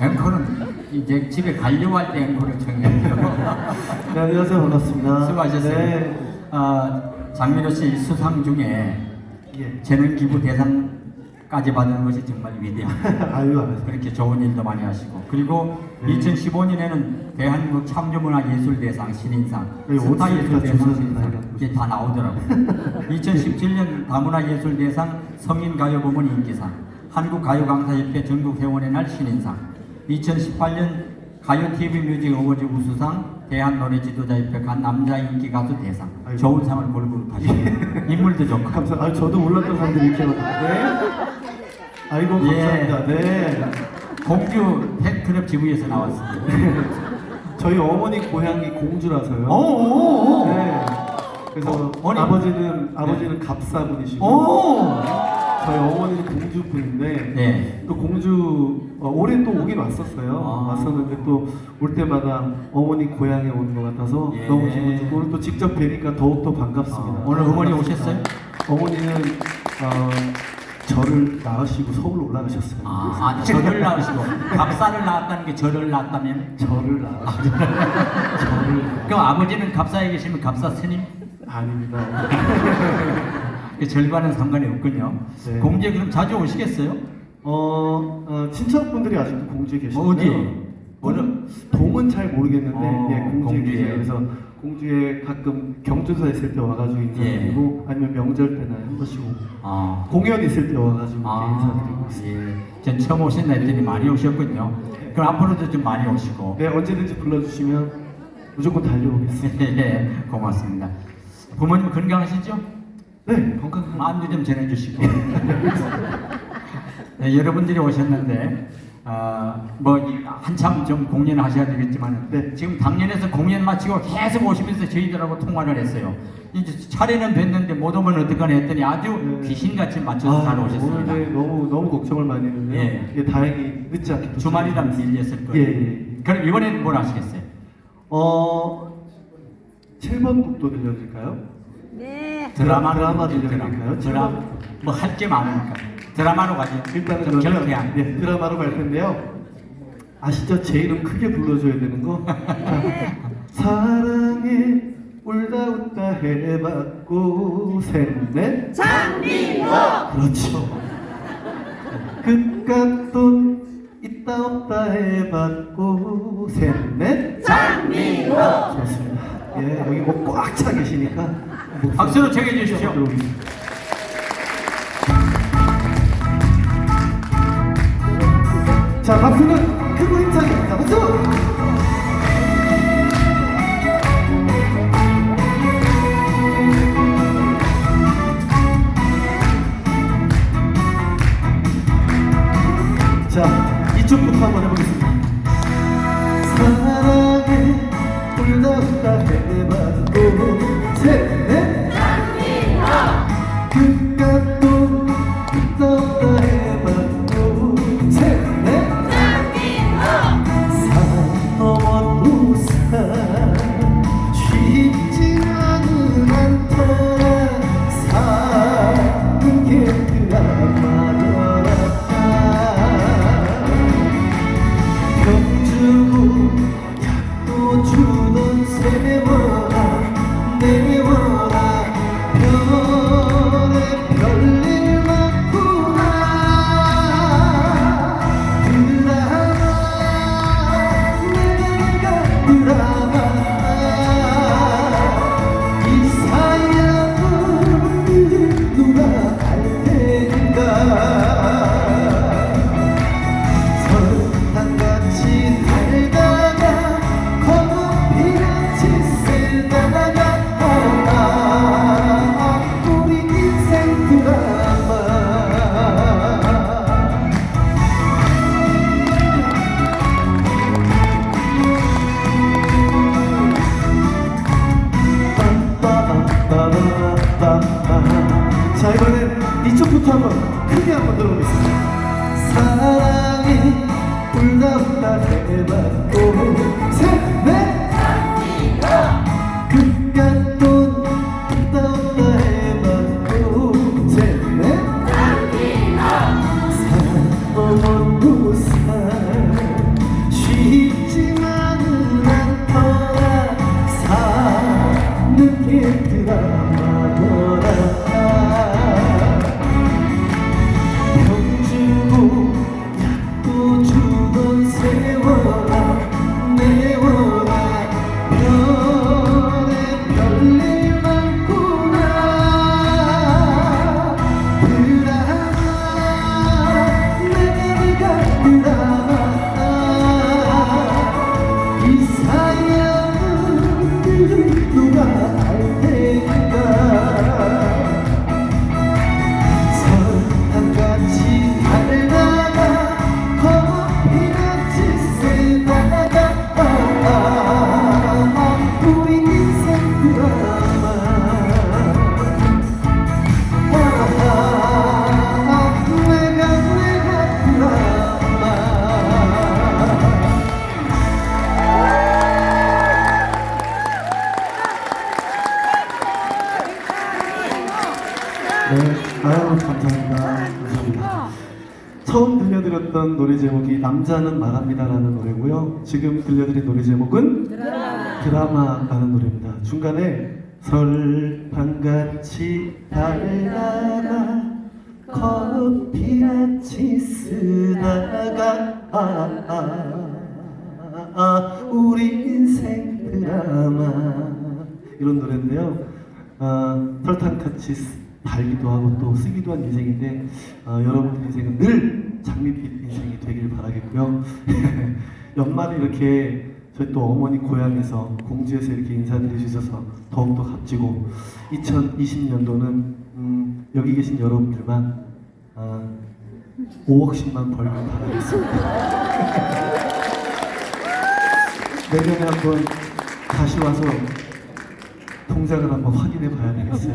앵콜은 이제 집에 가려고 할 때 앵콜을 청해요. 네, 안녕하세요 반갑습니다 수고하셨어요. 네. 아, 장민호 씨 수상 중에 예. 재능 기부 대상까지 받은 것이 정말 위대합니다. 아유 그렇게 좋은 일도 많이 하시고 그리고 네. 2015년에는 대한민국 참조문화예술대상 신인상 네, 스타예술대상 어디서 신인상 다 이게 다 나오더라고요 2017년 다문화예술대상 성인가요부문 인기상 한국가요강사협회 전국회원의 날 신인상 2018년 가요TV 뮤직 어워즈 우수상 대한노래지도자협회 간 남자 인기 가수 대상. 아이고. 좋은 상을 골고루 타시고 인물도 좋고. 감사 아 저도 몰랐던 사람들이 이렇게 많 네. 아이고 예. 감사합니다. 네. 공주 팬클럽 지부에서 나왔습니다. 저희 어머니 고향이 공주라서요. 오오오 네. 그래서 어. 아버지는 아버지는 갑사분이시고. 오! 저희 어머니는 공주 분인데 네. 또 공주 어, 올해 또 오긴 왔었어요. 아. 왔었는데 또 올 때마다 어머니 고향에 오는 것 같아서 예. 너무 기분 좋고 오늘 또 직접 뵈니까 더욱 더 반갑습니다. 아, 오늘 어머니. 오셨어요? 어머니는 어, 저를 낳으시고 서울로 올라가셨어요. 아, 아 절을 낳으시고 갑사를 낳았다는 게 절을 낳았다면 저를 낳으시고 저를 그럼 아버지는 갑사에 계시면 갑사 스님 아닙니다. 그 절과는 상관이 없군요. 네. 공주에 그럼 자주 오시겠어요? 어, 어, 친척분들이 아직도 공주에 계시는데요. 어디? 어느 동은 잘 모르겠는데 어, 예, 공주에 공주에. 계세요. 그래서 공주에 가끔 경조사 있을 때 와가지고 인사드리고 예. 아니면 명절 때나 한 번씩 오고 아, 공연 있을 때 와가지고 이렇게 아, 인사드리고 있습니다. 예. 전 처음 오신다 했더니 많이 오셨군요. 그럼 앞으로도 좀 많이 오시고. 네 언제든지 불러주시면 무조건 달려오겠습니다. 네, 고맙습니다. 부모님 건강하시죠? 네 건강한 안부 좀 전해주시고. 네, 여러분들이 오셨는데, 어, 뭐, 이- 한참 좀 공연을 하셔야 되겠지만, 네. 지금 당년에서 공연 마치고 계속 오시면서 저희들하고 통화를 했어요. 이제 차례는 됐는데 못 오면 어떡하나 했더니 아주 네. 귀신같이 맞춰서 잘 오셨습니다. 오늘 네, 너무 너무 걱정을 많이 했는데요. 예. 예, 다행히 늦지 않게. 주말이라 밀렸을 거예요. 예, 예. 그럼 이번에는 뭘 하시겠어요? 어 7번 국도 들려드릴까요? 네. 드라마 드라마 들려드릴까요? 드라마 뭐할 게 많으니까 드라마로 가죠. 일단은 좀 그러면 경쾌한. 네, 드라마로 갈 텐데요. 아시죠? 제 이름 크게 불러줘야 되는 거. 사랑에 울다 웃다 해봤고 셋넷 장민호. 그렇죠. 그깟 돈 있다 없다 해봤고 셋넷 장민호. 좋습니다. 예, 여기 뭐 꽉 차 계시니까 박수로 청해 주십시오. 자, 박수는 노래고요. 지금 들려드린 노래 제목은 드라마라는 노래입니다. 중간에 설탕같이 달다가 커피같이 쓰다가 아, 아, 아, 우리 인생 드라마 이런 노래인데요. 아, 설탕같이 쓰- 달기도 하고 또 쓰기도 한 인생인데 아, 여러분 인생은 늘 장밋빛 인생이 되길 바라겠고요. 연말에 이렇게 저희 또 어머니 고향에서 공주에서 이렇게 인사드려 주셔서 더욱더 값지고 2020년도는 음, 여기 계신 여러분들만 아, 5억씩만 벌길 바라겠습니다. 내년에 한번 다시 와서 통장을 한번 확인해 봐야 되겠어요.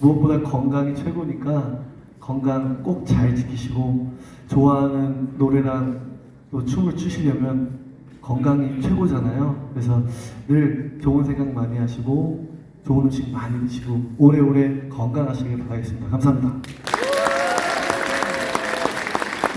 무엇보다 건강이 최고니까 건강 꼭 잘 지키시고 좋아하는 노래랑 또 춤을 추시려면 건강이 최고잖아요. 그래서 늘 좋은 생각 많이 하시고 좋은 음식 많이 드시고 오래오래 건강하시길 바라겠습니다. 감사합니다.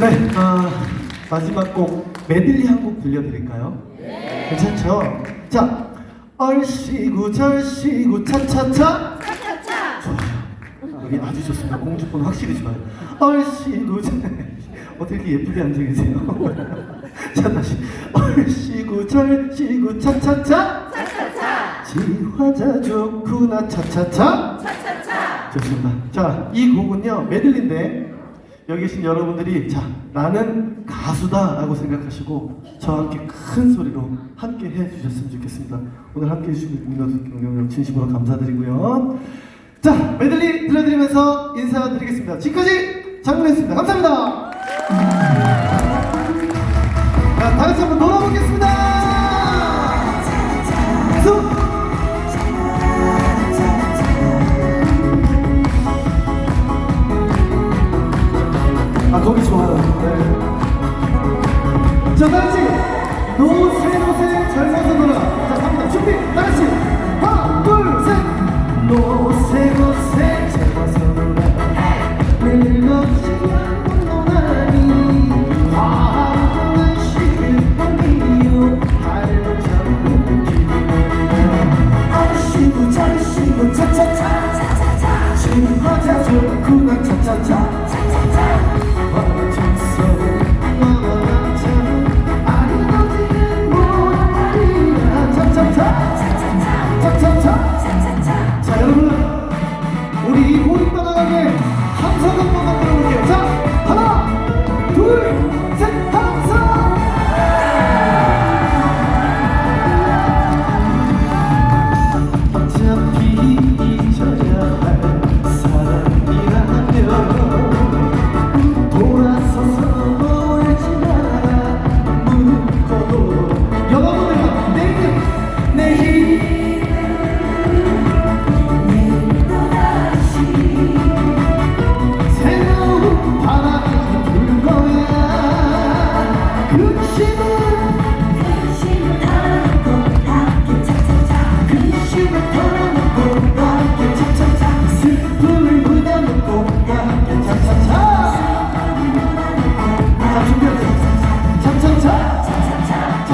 네, 아, 마지막 곡 메들리 한 곡 들려드릴까요? 괜찮죠? 자, 얼씨구 절씨구 차차차 좋아요. 여기 아주 좋습니다. 공주분 확실히 좋아요. 얼씨구 절 어떻게 이렇게 예쁘게 앉아 계세요? 자 다시 얼씨구 절 씨구 차차차 지화자 좋구나 차차차 좋습니다. 자, 이 곡은요, 메들리인데, 여기 계신 여러분들이, 자, 나는 가수다 라고 생각하시고, 저와 함께 큰 소리로 함께 해 주셨으면 좋겠습니다. 오늘 함께 해주신 경영 진심으로 감사드리고요. 자, 메들리 들려드리면서 인사드리겠습니다. 지금까지 장문했습니다. 감사합니다. 자, 다 같이 한번 놀아보겠습니다. 노세 젊어서 놀아.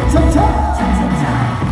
차차차 차차차.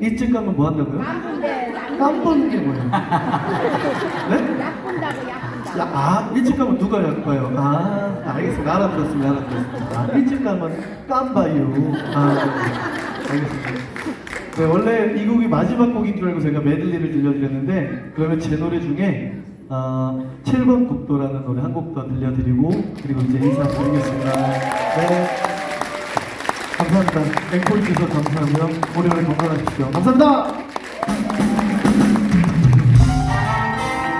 일찍 가면 뭐 한다고요? 깜보는 게 뭐예요? 네? 약분다고 약분다. 야, 아, 일찍 가면 누가 약봐요? 아, 알겠습니다. 알아들었습니다. 알아들었습니다. 아, 일찍 가면 깜봐요. 아, 네. 알겠습니다. 네, 원래 이 곡이 마지막 곡인 줄 알고 제가 메들리를 들려드렸는데, 그러면 제 노래 중에 어, 7번 국도라는 노래 한 곡 더 들려드리고, 그리고 이제 인사드리겠습니다. 네. 감사합니다. 앵콜 주셔서 감사하고요. 오래오래 건강하십시오. 감사합니다!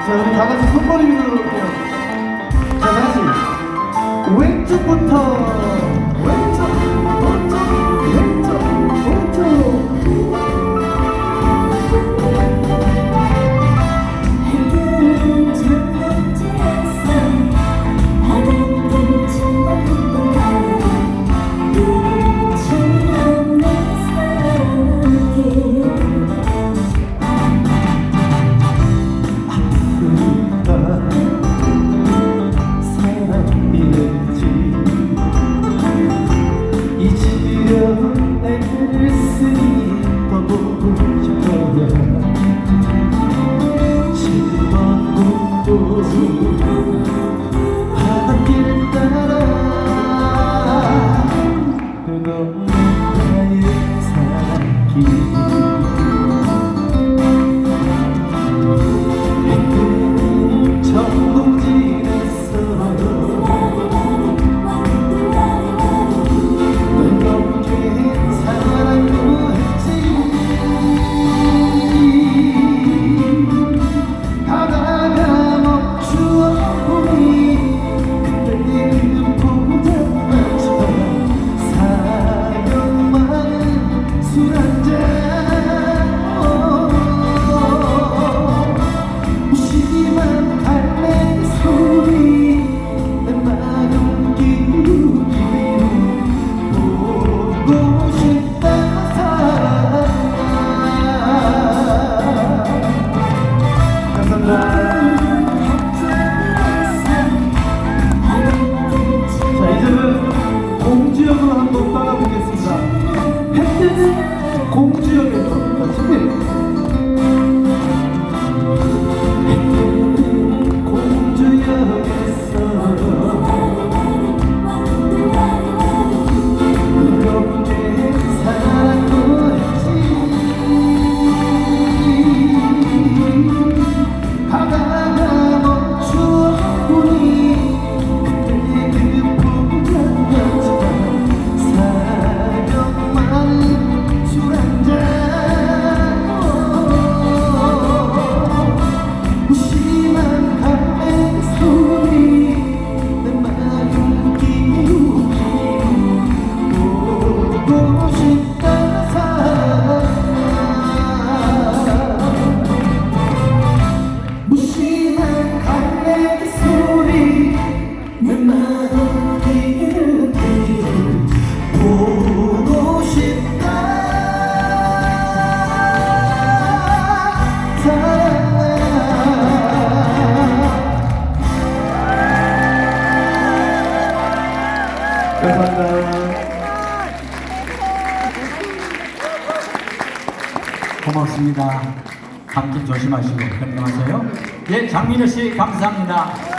자, 우리 다 같이 손머리 위로 올게요. 자, 다 같이. 왼쪽부터. 장민호 씨 감사합니다.